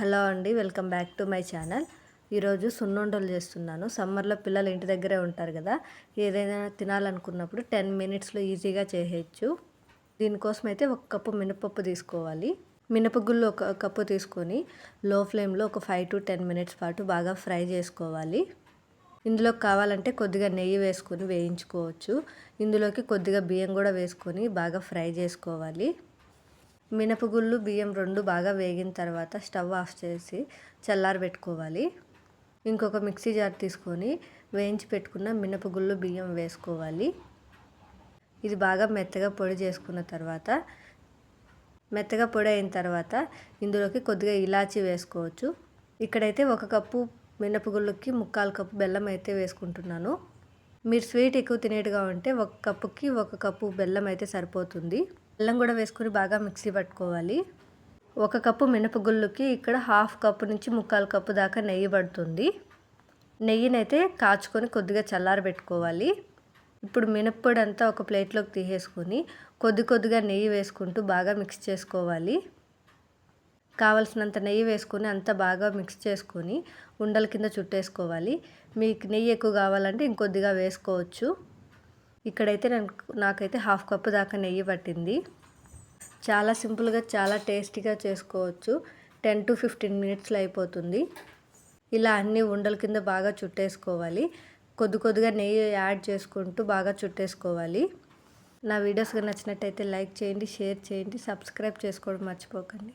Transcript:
Hello అండి welcome back to my channel. ఈరోజు సున్నుండలు చేస్తున్నాను. సమ్మర్లో పిల్లలు ఇంటి దగ్గరే ఉంటారు కదా ఏదైనా తినాలనుకున్నప్పుడు టెన్ మినిట్స్లో ఈజీగా చేయొచ్చు. దీనికోసం అయితే ఒక కప్పు మినపప్పు తీసుకోవాలి. మినపగుళ్ళు ఒక కప్పు తీసుకొని లో ఫ్లేమ్లో ఒక ఫైవ్ టు టెన్ మినిట్స్ పాటు బాగా ఫ్రై చేసుకోవాలి. ఇందులో కావాలంటే కొద్దిగా నెయ్యి వేసుకొని వేయించుకోవచ్చు. ఇందులోకి కొద్దిగా బియ్యం కూడా వేసుకొని బాగా ఫ్రై చేసుకోవాలి. మినపగుళ్ళు బియ్యం రెండు బాగా వేగిన తర్వాత స్టవ్ ఆఫ్ చేసి చల్లారబెట్టుకోవాలి ఇంకొక మిక్సీ జార్ తీసుకొని వేయించి పెట్టుకున్న మినపగుళ్ళు బియ్యం వేసుకోవాలి. ఇది బాగా మెత్తగా పొడి చేసుకున్న తర్వాత మెత్తగా పొడి అయిన తర్వాత ఇందులోకి కొద్దిగా ఇలాచి వేసుకోవచ్చు. ఇక్కడైతే ఒక కప్పు మినపగుళ్ళకి ముక్కాలు కప్పు బెల్లం అయితే వేసుకుంటున్నాను. మీరు స్వీట్ ఎక్కువ తినేట్టుగా ఉంటే ఒక కప్పుకి ఒక కప్పు బెల్లం అయితే సరిపోతుంది. బెల్లం కూడా వేసుకొని బాగా మిక్సీ పట్టుకోవాలి. ఒక కప్పు మినపగుళ్ళుకి ఇక్కడ హాఫ్ కప్పు నుంచి ముక్కాలు కప్పు దాకా నెయ్యి పడుతుంది. నెయ్యినైతే కాచుకొని కొద్దిగా చల్లారబెట్టుకోవాలి ఇప్పుడు మినప్పొడి అంతా ఒక ప్లేట్లోకి తీసేసుకొని కొద్ది కొద్దిగా నెయ్యి వేసుకుంటూ బాగా మిక్స్ చేసుకోవాలి. కావలసినంత నెయ్యి వేసుకొని అంతా బాగా మిక్స్ చేసుకొని ఉండల కింద చుట్టేసుకోవాలి. మీకు నెయ్యి ఎక్కువ కావాలంటే ఇంకొద్దిగా వేసుకోవచ్చు. ఇక్కడైతే నేను నాకైతే హాఫ్ కప్పు దాకా నెయ్యి పట్టింది. చాలా సింపుల్గా చాలా టేస్టీగా చేసుకోవచ్చు. టెన్ టు ఫిఫ్టీన్ మినిట్స్లో అయిపోతుంది. ఇలా అన్ని ఉండల కింద బాగా చుట్టేసుకోవాలి. కొద్ది కొద్దిగా నెయ్యి యాడ్ చేసుకుంటూ బాగా చుట్టేసుకోవాలి. నా వీడియోస్ నచ్చినట్టయితే లైక్ చేయండి షేర్ చేయండి సబ్స్క్రైబ్ చేసుకోవడం మర్చిపోకండి.